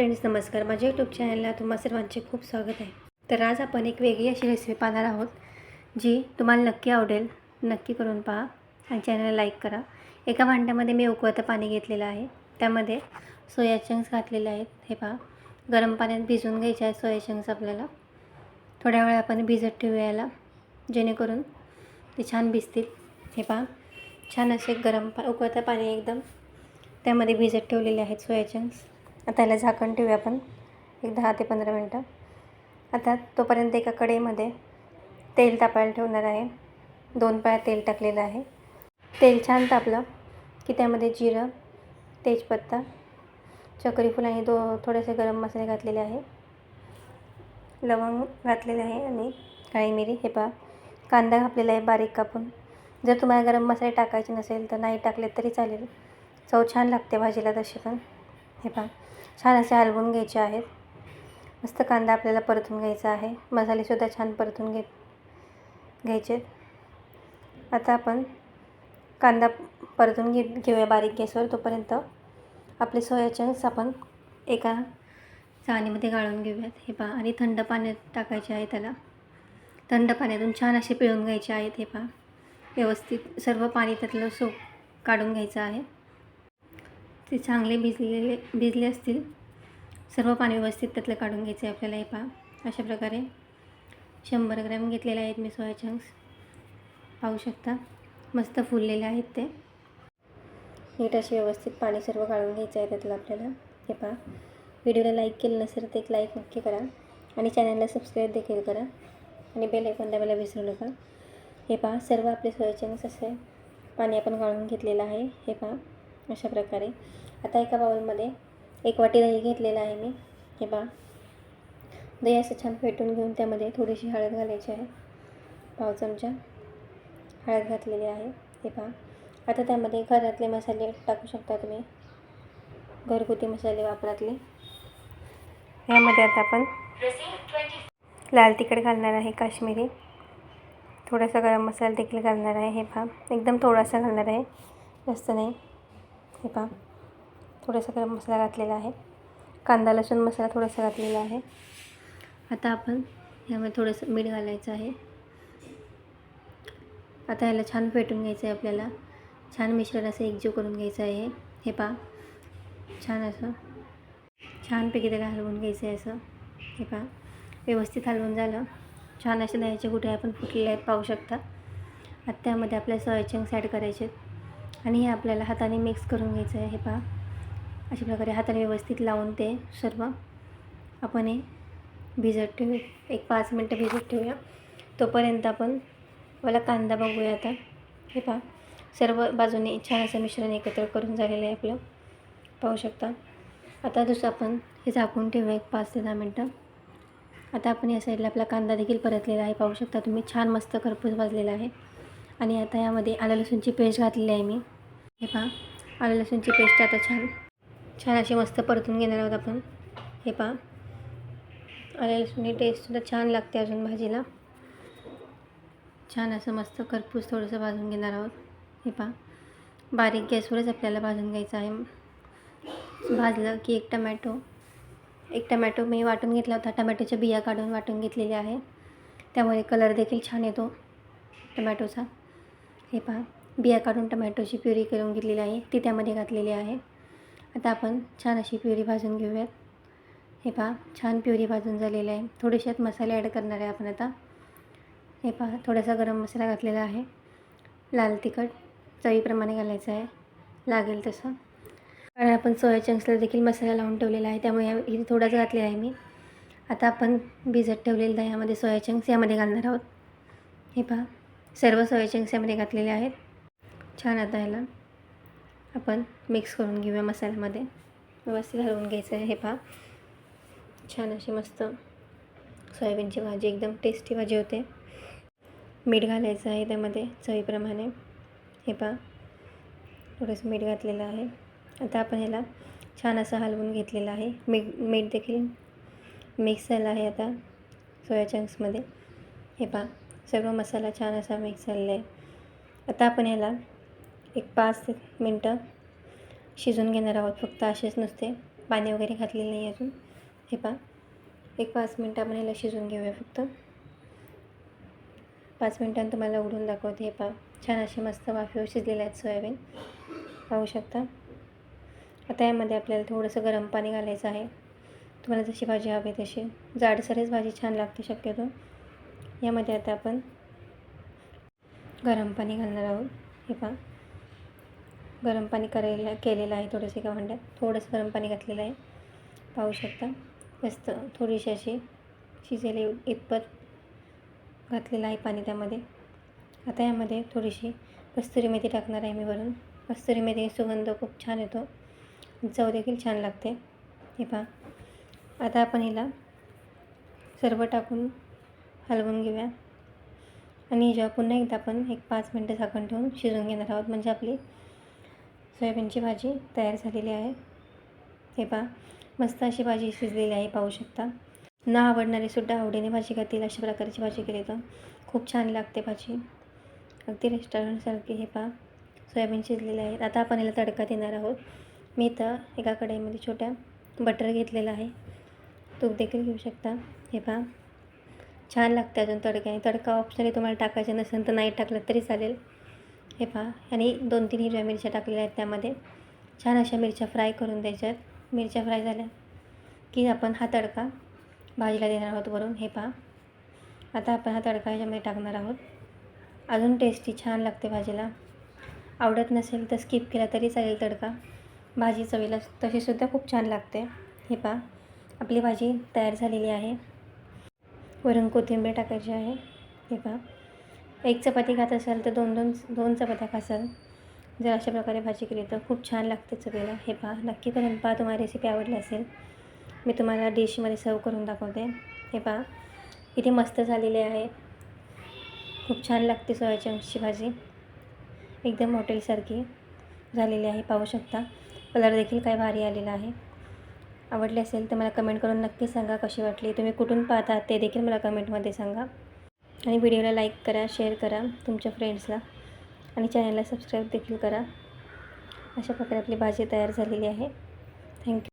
Friends नमस्कार. माझ्या YouTube चॅनलला तुम्हा सर्वांचे खूप स्वागत आहे. तर आज आपण एक वेगळी अशी रेसिपी पाहणार आहोत जी तुम्हाला नक्की आवडेल. नक्की करून पहा आणि चॅनलला लाईक करा. एका भांड्यामध्ये मी उकळतं पाणी घेतलेलं आहे. त्यामध्ये सोया चंक्स घातलेले आहेत. हे पहा. गरम पाण्यात भिजवून घ्यायचे आहेत सोया चंक्स आपल्याला. थोड्या वेळ आपण भिजत ठेवूयाला जेणेकरून ते छान भिजतील. हे पहा. छान असे गरम पा उकळतं पाणी एकदम त्यामध्ये भिजत ठेवलेले आहेत सोया चंक्स आता याला झाकण ठेवूया आपण. एक दहा ते पंधरा मिनटं. आता तोपर्यंत एका कढईमध्ये तेल तापायला ठेवणार आहे. दोन पाया तेल टाकलेलं आहे. तेल छान तापलं की त्यामध्ये जिरं तेजपत्ता चक्रीफूल आणि दो थोडेसे गरम मसाले घातलेले आहे. लवंग घातलेले आहे आणि काळी मिरी. हे पहा कांदा घातलेला आहे बारीक कापून. जर तुम्हाला गरम मसाले टाकायचे नसेल तर नाही टाकले तरी चालेल. चव छान लागते भाजीला तशी पण. हे पहा. छान असे हलवून घ्यायचे आहेत. मस्त कांदा आपल्याला परतून घ्यायचा आहे. मसालेसुद्धा छान परतून घे घ्यायचे. आता आपण कांदा परतून घे घेऊया बारीक गॅसवर. तोपर्यंत आपले सोया चंक्स आपण एका चाळणीमध्ये गाळून घेऊयात. हे पहा. आणि थंड पाण्यात टाकायचे आहे त्याला. थंड पाण्यातून छान असे पिळून घ्यायचे आहेत. हे पहा. व्यवस्थित सर्व पाणी त्यातलं सो काढून घ्यायचं आहे. ते चांगले भिजलेले भिजले असतील. सर्व पाणी व्यवस्थित त्यातलं काढून घ्यायचं आहे आपल्याला हे पहा. अशा प्रकारे शंभर ग्रॅम घेतलेले आहेत मी सोया चंक्स. पाहू शकता. मस्त फुललेले आहेत ते. नीट असे व्यवस्थित पाणी सर्व काढून घ्यायचं आहे त्यातलं आपल्याला. हे पहा. व्हिडिओला लाईक केलं नसेल तर एक लाईक नक्की करा. आणि चॅनलला सबस्क्राईब देखील करा. आणि बेल ऐकून द्यायला विसरू नका. हे पहा. सर्व आपले सोया चंक्स असे पाणी आपण काढून घेतलेलं आहे. हे पहा. अशा प्रकारे आता एका बाउलमध्ये एक वाटी दही घेतलेलं आहे मी. हे पहा. दही असं छान फेटून घेऊन त्यामध्ये थोडीशी हळद घालायची आहे. पाव चमचा हळद घातलेली आहे. हे पहा. आता त्यामध्ये घरातले मसाले टाकू शकता तुम्ही. घरगुती मसाले वापरातले. यामध्ये आता आपण लाल तिखट घालणार आहे काश्मीरी. थोडासा गरम मसाला देखील घालणार आहे. हे पहा. एकदम थोडासा घालणार आहे. जास्त नाही. हे पहा. थोडासा गरम मसाला घातलेला आहे. कांदा लसूण मसाला थोडासा घातलेला आहे. आता आपण यामध्ये थोडंसं मीठ घालायचं आहे. आता ह्याला छान फेटून घ्यायचं आहे आपल्याला. छान मिश्रण असं एकजीव करून घ्यायचं आहे. हे पहा. छान असं. छानपैकी त्याला हलवून घ्यायचं आहे असं. हे पहा. व्यवस्थित हलवून झालं. छान असे दह्याचे गुठे आपण फुटलेले आहेत पाहू शकता. आता त्यामध्ये आपल्या सोया ॲड करायचे आहेत. आणि हे आपल्याला हाताने मिक्स करून घ्यायचं आहे हे पहा. अशा प्रकारे हाताने व्यवस्थित लावून ते सर्व आपण हे भिजत ठेवू. एक पाच मिनटं भिजत ठेवूया. तोपर्यंत आपण मला कांदा बघूया आता. हे पहा. सर्व बाजूने छान असं मिश्रण एकत्र करून झालेलं आहे आपलं. पाहू शकता. आता दुसरं आपण हे झाकून ठेवूया एक पाच ते दहा मिनटं. आता आपण या साईडला आपला कांदा देखील परतलेला आहे. पाहू शकता तुम्ही. छान मस्त खरपूस भाजलेला आहे. आणि आता यामध्ये आलं लसूणची पेस्ट घातलेली आहे मी. हे पहा आलं लसूणची पेस्ट आता छान छान अशी मस्त परतून घेणार आहोत आपण. हे पहा आलं लसूणची टेस्टसुद्धा छान लागते अजून भाजीला. छान असं मस्त खरपूस थोडंसं भाजून घेणार आहोत. हे पहा बारीक गॅसवरच आपल्याला भाजून घ्यायचं आहे. भाजलं की एक टमॅटो एक टमॅटो मी वाटून घेतला होता टमॅटोच्या बिया काढून वाटून घेतलेल्या आहे. त्यामुळे कलर देखील छान येतो टमॅटोचा. हे पहा. बिया काढून टमॅटोची प्युरी करून घेतलेली आहे. ती त्यामध्ये घातलेली आहे. आता आपण छान अशी प्युरी भाजून घेऊयात. हे पहा छान प्युरी भाजून झालेली आहे. थोडेशात मसाले ॲड करणार आहे आपण आता. हे पहा थोडासा गरम मसाला घातलेला आहे. लाल तिखट चवीप्रमाणे घालायचं आहे. लागेल तसं. कारण आपण सोया चंक्सला देखील मसाला लावून ठेवलेला आहे. त्यामुळे या- इथे थोडाच घातलेला आहे मी. आता आपण भिजत ठेवलेलं दह्यामध्ये सोया चंक्स यामध्ये घालणार आहोत. हे पहा. सर्व सोया चंक्स यामध्ये घातलेले आहेत. छान आता ह्याला. आपण मिक्स करून घेऊया मसाल्यामध्ये. व्यवस्थित हलवून घ्यायचं आहे हे पहा. छान अशी मस्त सोयाबीनची भाजी एकदम टेस्टी भाजी होते. मीठ घालायचं आहे त्यामध्ये चवीप्रमाणे. हे पहा. थोडंसं मीठ घातलेलं आहे. आता आपण ह्याला छान असं हलवून घेतलेलं आहे. मीठ मीठ देखील मिक्स झालं आहे आता सोया चंक्समध्ये हे पहा. सर्व मसाला छान असा मिक्स झालेला आहे. आता आपण याला एक पाच मिनटं शिजून घेणार आहोत. फक्त असेच नुसते पाणी वगैरे घातलेलं नाही अजून. हे पा एक पाच मिनटं आपण याला शिजून घेऊया फक्त. पाच मिनटांनी तुम्हाला उघडून दाखवते. हे पा छान असे मस्त वाफेवर शिजलेले आहेत सोयाबीन. पाहू शकता. आता यामध्ये आपल्याला थोडंसं गरम पाणी घालायचं आहे. तुम्हाला जशी भाजी हवी तशी. जाडसरच भाजी छान लागते शक्यतो. यामध्ये आता आपण गरम पाणी घालणार आहोत. हे पहा. गरम पाणी करायला केलेलं आहे थोडंसं एका भांड्यात. थोडंसं गरम पाणी घातलेलं आहे. पाहू शकता. मस्त थोडीशी अशी शिजेली इतपत घातलेलं आहे पाणी त्यामध्ये. आता यामध्ये थोडीशी कस्तुरी मेथी टाकणार आहे मी वरून. कस्तुरी मेथी सुगंध खूप छान येतो. चव देखील छान लागते. हे पहा. आता आपण हिला सर्व टाकून हलवून घेऊया. आणि जेव्हा पुन्हा एकदा आपण एक पाच मिनटं झाकण ठेवून शिजवून घेणार आहोत. म्हणजे आपली सोयाबीनची भाजी तयार झालेली आहे. हे पहा मस्त अशी भाजी शिजलेली आहे पाहू शकता. न आवडणारेसुद्धा आवडीने भाजी खातील अशा प्रकारची भाजी केली तर. खूप छान लागते भाजी. अगदी रेस्टॉरंटसारखी हे पहा सोयाबीन शिजलेले आहेत आता आपण याला तडका देणार आहोत. मी इथं एका कढईमध्ये छोट्या बटर घेतलेलं आहे. तूप देखील घेऊ शकता. हे पहा. छान लागते अजून तडक्याने तडका ऑप्शनली तुम्हाला टाकायचं नसेल तर नाही टाकलं तरी चालेल. हे पहा. आणि दोन तीन हिरव्या मिरच्या टाकलेल्या आहेत त्यामध्ये. छान अशा मिरच्या फ्राय करून द्यायच्यात. मिरच्या फ्राय झाल्या की आपण हा तडका भाजीला देणार आहोत वरून. हे पहा. आता आपण हा तडका ह्याच्यामध्ये टाकणार आहोत. अजून टेस्टी छान लागते भाजीला. आवडत नसेल तर स्किप केला तरी चालेल तडका. भाजी चवीला तशीसुद्धा खूप छान लागते. हे पहा. आपली भाजी तयार झालेली आहे. वरून कोथिंबीर टाकायची आहे. हे पहा. एक चपाती खात असाल तर दोन दोन दोन चपात्या खासाल. जर अशा प्रकारे भाजी केली तर खूप छान लागते चवीला. हे पहा. नक्की करून पहा. तुम्हाला रेसिपी आवडली असेल. मी तुम्हाला डिशमध्ये सर्व करून दाखवते. हे पहा. इथे मस्त झालेली आहे. खूप छान लागते सोया चंक्सची भाजी. एकदम हॉटेलसारखी झालेली आहे. पाहू शकता. कलर देखील काय भारी आलेला आहे. आवडले असेल तर मला कमेंट करून नक्की सांगा कशी वाटली. तुम्ही कुठून पाहता ते देखील मला कमेंटमध्ये सांगा. आणि व्हिडिओला लाईक करा शेअर करा तुमच्या फ्रेंड्सला. आणि चॅनलला सबस्क्राईब देखील करा. अशा प्रकारे आपली भाजी तयार झालेली आहे. थँक्यू.